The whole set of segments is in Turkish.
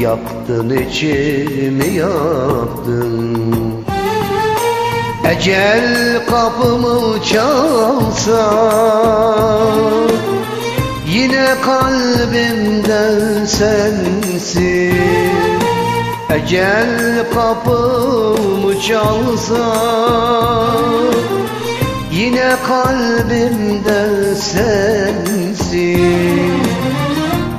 Yaktın içimi yaktın. Ecel kapımı çalsa Yine kalbimden sensin. Ecel kapımı çalsa Yine kalbimde sensin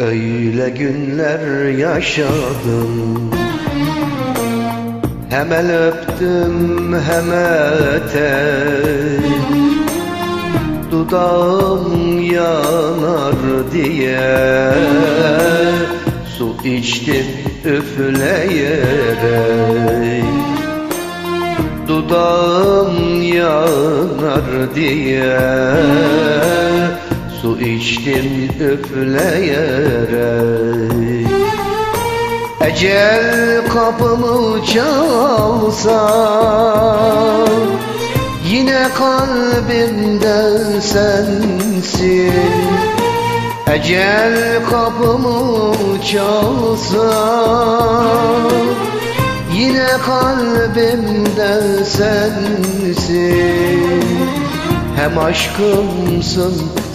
Öyle günler yaşadım. Hemen öptüm hem etek Dudağım yanar diye. Su içtim üfleyerek Dudağım yanar diye içtim üfleyerek. Ecel kapımı çalsa Yine kalbimde sensin. Ecel kapımı çalsa Yine kalbimde sensin. Hem aşkımsın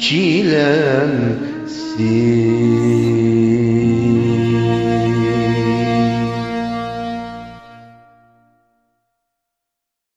çilemsin